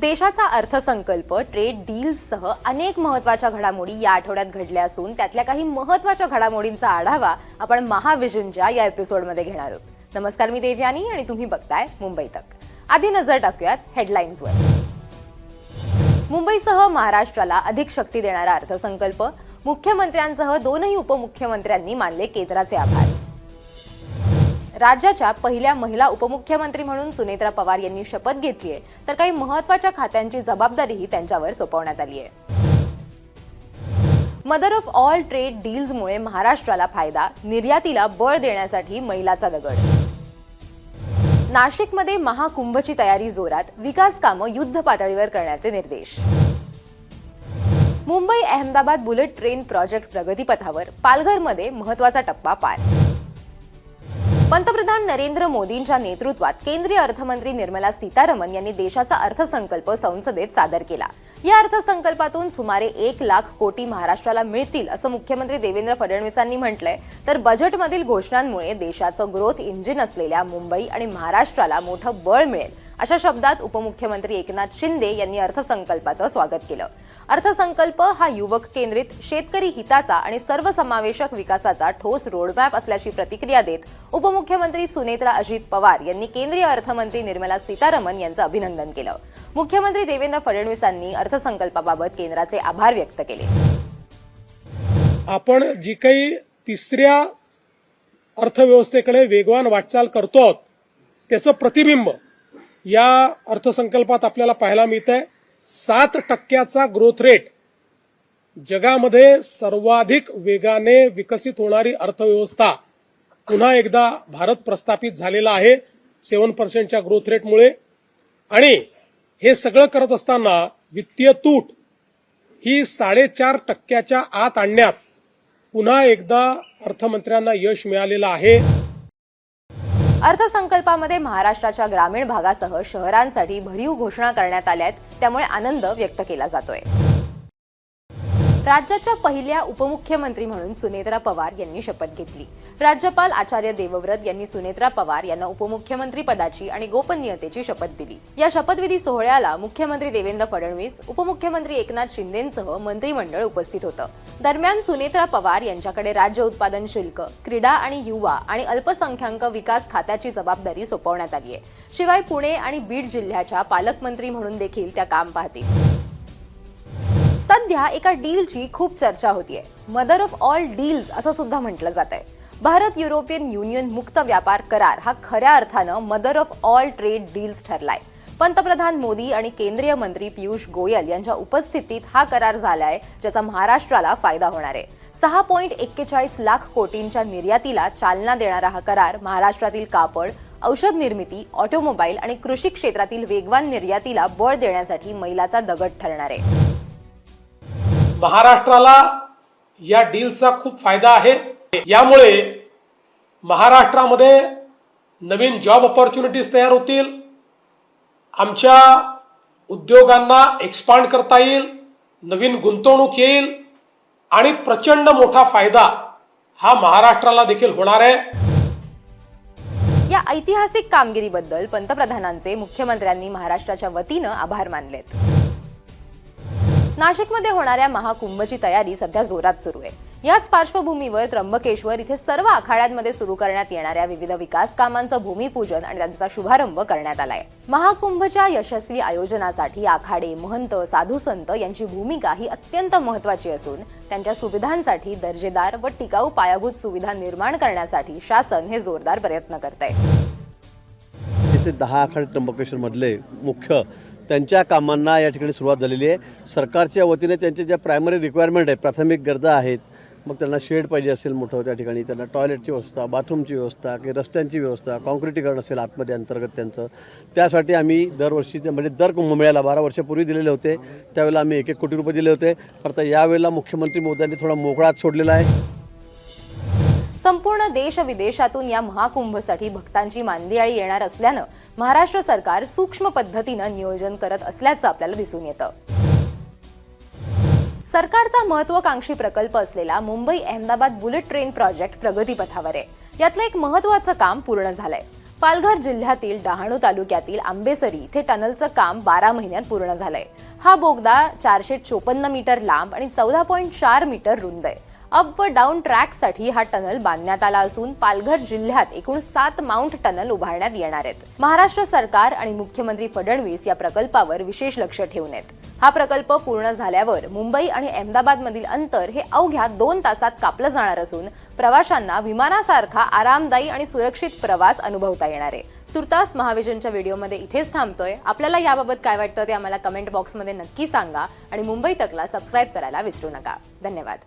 देशाचा अर्थसंकल्प ट्रेड डील्ससह अनेक महत्त्वाच्या घडामोडी या आठवड्यात घडल्या असून त्यातल्या काही महत्त्वाच्या घडामोडींचा आढावा आपण महाविजनच्या या एपिसोडमध्ये घेणार आहोत. नमस्कार मी देवयानी आणि तुम्ही बघताय मुंबई तक. आधी नजर टाकूयात हेडलाईन्सवर मुंबईसह महाराष्ट्राला अधिक शक्ती देणारा अर्थसंकल्प मुख्यमंत्र्यांसह दोनही उपमुख्यमंत्र्यांनी मानले केंद्राचे आभार. राज्याच्या पहिल्या महिला उपमुख्यमंत्री म्हणून सुनेत्रा पवार यांनी शपथ घेतली आहे तर काही महत्त्वाच्या खात्यांची जबाबदारीही त्यांच्यावर सोपवण्यात आली आहे. मदर ऑफ ऑल ट्रेड डील्समुळे महाराष्ट्राला फायदा निर्यातीला बळ देण्यासाठी मैलाचा दगड. नाशिकमध्ये महाकुंभची तयारी जोरात विकास कामं युद्ध पातळीवर करण्याचे निर्देश. Mumbai Ahmedabad bullet train project प्रगतीपथावर पालघरमध्ये महत्त्वाचा टप्पा पार. पंतप्रधान नरेंद्र मोदींच्या नेतृत्वात केंद्रीय अर्थमंत्री निर्मला सीतारामन यांनी देशाचा अर्थसंकल्प संसदेत सादर केला. या अर्थसंकल्पातून सुमारे एक लाख कोटी महाराष्ट्राला मिळतील असं मुख्यमंत्री देवेंद्र फडणवीसांनी म्हटलंय. तर बजेटमधील घोषणांमुळे देशाचं ग्रोथ इंजिन असलेल्या मुंबई आणि महाराष्ट्राला मोठं बळ मिळेल. अशा शब्दात उपमुख्यमंत्री एकनाथ शिंदे यांनी अर्थसंकल्पाचं स्वागत केलं. अर्थसंकल्प हा युवक केंद्रित शेतकरी हिताचा आणि सर्वसमावेशक विकासाचा ठोस रोडमॅप असल्याची प्रतिक्रिया देत उपमुख्यमंत्री सुनेत्रा अजित पवार यांनी केंद्रीय अर्थमंत्री निर्मला सीतारमन यांचं अभिनंदन केलं. मुख्यमंत्री देवेंद्र फडणवीसांनी अर्थसंकल्पाबाबत केंद्राचे आभार व्यक्त केले. आपण जी काही तिसऱ्या अर्थव्यवस्थेकडे वेगवान वाटचाल करतो आहोत त्याचं प्रतिबिंब या अर्थसंकल्पात आपल्याला पाहायला मिळत आहे सात टक्क्याचा ग्रोथ रेट जगामध्ये सर्वाधिक वेगाने विकसित होणारी अर्थव्यवस्था पुन्हा एकदा भारत प्रस्थापित झालेला आहे सेवन पर्सेंटच्या ग्रोथ रेटमुळे आणि हे सगळं करत असताना वित्तीय तूट ही साडेचार टक्क्याच्या आत आणण्यात पुन्हा एकदा अर्थमंत्र्यांना यश मिळालेलं आहे. अर्थसंकल्पामध्ये महाराष्ट्राच्या ग्रामीण भागासह शहरांसाठी भरीव घोषणा करण्यात आल्या आहेत त्यामुळे आनंद व्यक्त केला जातोय. राज्याच्या पहिल्या उपमुख्यमंत्री म्हणून सुनेत्रा पवार यांनी शपथ घेतली. राज्यपाल आचार्य देवव्रत यांनी सुनेत्रा पवार यांना उपमुख्यमंत्री पदाची आणि गोपनीयतेची शपथ दिली. या शपथविधी सोहळ्याला मुख्यमंत्री देवेंद्र फडणवीस उपमुख्यमंत्री एकनाथ शिंदेसह मंत्रिमंडळ उपस्थित होतं. दरम्यान सुनेत्रा पवार यांच्याकडे राज्य उत्पादन शुल्क क्रीडा आणि युवा आणि अल्पसंख्याक विकास खात्याची जबाबदारी सोपवण्यात आली आहे शिवाय पुणे आणि बीड जिल्ह्याच्या पालकमंत्री म्हणून देखील त्या काम पाहतील. सध्या एका डीलची खूप चर्चा होतीये. मदर ऑफ ऑल डील्स असं सुद्धा म्हटलं जात आहे भारत युरोपियन युनियन मुक्त व्यापार करार हा खऱ्या अर्थानं mother of all trade deals ठरलाय. पंतप्रधान मोदी आणि केंद्रीय मंत्री पियुष गोयल यांच्या उपस्थितीत हा करार झालाय ज्याचा महाराष्ट्राला फायदा होणार आहे. सहा पॉईंट एक्केचाळीस लाख कोटींच्या निर्यातीला चालना देणारा हा करार महाराष्ट्रातील कापड औषध निर्मिती ऑटोमोबाईल आणि कृषी क्षेत्रातील वेगवान निर्यातीला बळ देण्यासाठी मैलाचा दगड ठरणार आहे. महाराष्ट्राला या डीलचा खूप फायदा आहे. यामुळे महाराष्ट्रामध्ये नवीन जॉब ऑपॉर्च्युनिटीज तयार होतील. आमच्या उद्योगांना एक्सपांड करता येईल. नवीन गुंतवणूक येईल. आणि प्रचंड मोठा फायदा हा महाराष्ट्राला देखील होणार आहे. या ऐतिहासिक कामगिरीबद्दल पंतप्रधानांचे मुख्यमंत्र्यांनी महाराष्ट्राच्या वतीनं आभार मानलेत. नाशिकमध्ये होणाऱ्या महाकुंभची तयारी सध्या जोरात सुरू आहे. याच पार्श्वभूमीवर त्र्यंबकेश्वर इथे सर्व आखाड्यांमध्ये सुरू करण्यात येणाऱ्या विविध विकास कामांचं भूमिपूजन आणि त्यांचा शुभारंभ करण्यात आलाय. महाकुंभच्या यशस्वी आयोजनासाठी आखाडे महंत साधू संत यांची भूमिका ही अत्यंत महत्वाची असून त्यांच्या सुविधांसाठी दर्जेदार व टिकाऊ पायाभूत सुविधा निर्माण करण्यासाठी शासन हे जोरदार प्रयत्न करत आहे दहा आखाडे त्र्यंबकेश्वरमधले मुख्य त्यांच्या कामांना या ठिकाणी सुरुवात झालेली आहे. सरकारच्या वतीने त्यांच्या ज्या प्रायमरी रिक्वायरमेंट आहेत प्राथमिक गरजा आहेत मग त्यांना शेड पाहिजे असेल मोठं त्या ठिकाणी त्यांना टॉयलेटची व्यवस्था बाथरूमची व्यवस्था की रस्त्यांची व्यवस्था कॉन्क्रिटीकरण असेल आतमध्ये अंतर्गत त्यांचं. त्यासाठी आम्ही दरवर्षी म्हणजे दर कुंभमेळ्याला बारा वर्षापूर्वी दिलेले होते. त्यावेळेला आम्ही एक एक कोटी रुपये दिले होते. आता यावेळेला मुख्यमंत्री मोदयांनी थोडा मोकळाच सोडलेला आहे. संपूर्ण देश विदेशातून या महाकुंभसाठी भक्तांची मांदियाळी येणार असल्यानं महाराष्ट्र सरकार सूक्ष्म पद्धतीनं नियोजन करत असल्याचं आपल्याला दिसून येतं. सरकारचा महत्वाकांक्षी प्रकल्प असलेला Mumbai Ahmedabad bullet train project प्रगतीपथावर आहे. यातलं एक महत्वाचं काम पूर्ण झालंय. पालघर जिल्ह्यातील डहाणू तालुक्यातील आंबेसरी इथे टनलचं काम बारा महिन्यात पूर्ण झालंय. हा बोगदा चारशे चोपन्न मीटर लांब आणि चौदा पॉईंट चार मीटर रुंद आहे. अप व डाऊन ट्रॅकसाठी हा टनल बांधण्यात आला असून पालघर जिल्ह्यात एकूण सात माउंट टनल उभारण्यात येणार आहेत. महाराष्ट्र सरकार आणि मुख्यमंत्री फडणवीस या प्रकल्पावर विशेष लक्ष ठेवून आहेत. हा प्रकल्प पूर्ण झाल्यावर मुंबई आणि अहमदाबाद मधील अंतर हे अवघ्या दोन तासात कापलं जाणार असून प्रवाशांना विमानासारखा आरामदायी आणि सुरक्षित प्रवास अनुभवता येणार आहे. तुर्तास महाविजनच्या व्हिडिओमध्ये इथेच थांबतोय. आपल्याला याबाबत काय वाटतं ते आम्हाला कमेंट बॉक्समध्ये नक्की सांगा आणि मुंबई तकला सबस्क्राईब करायला विसरू नका. धन्यवाद.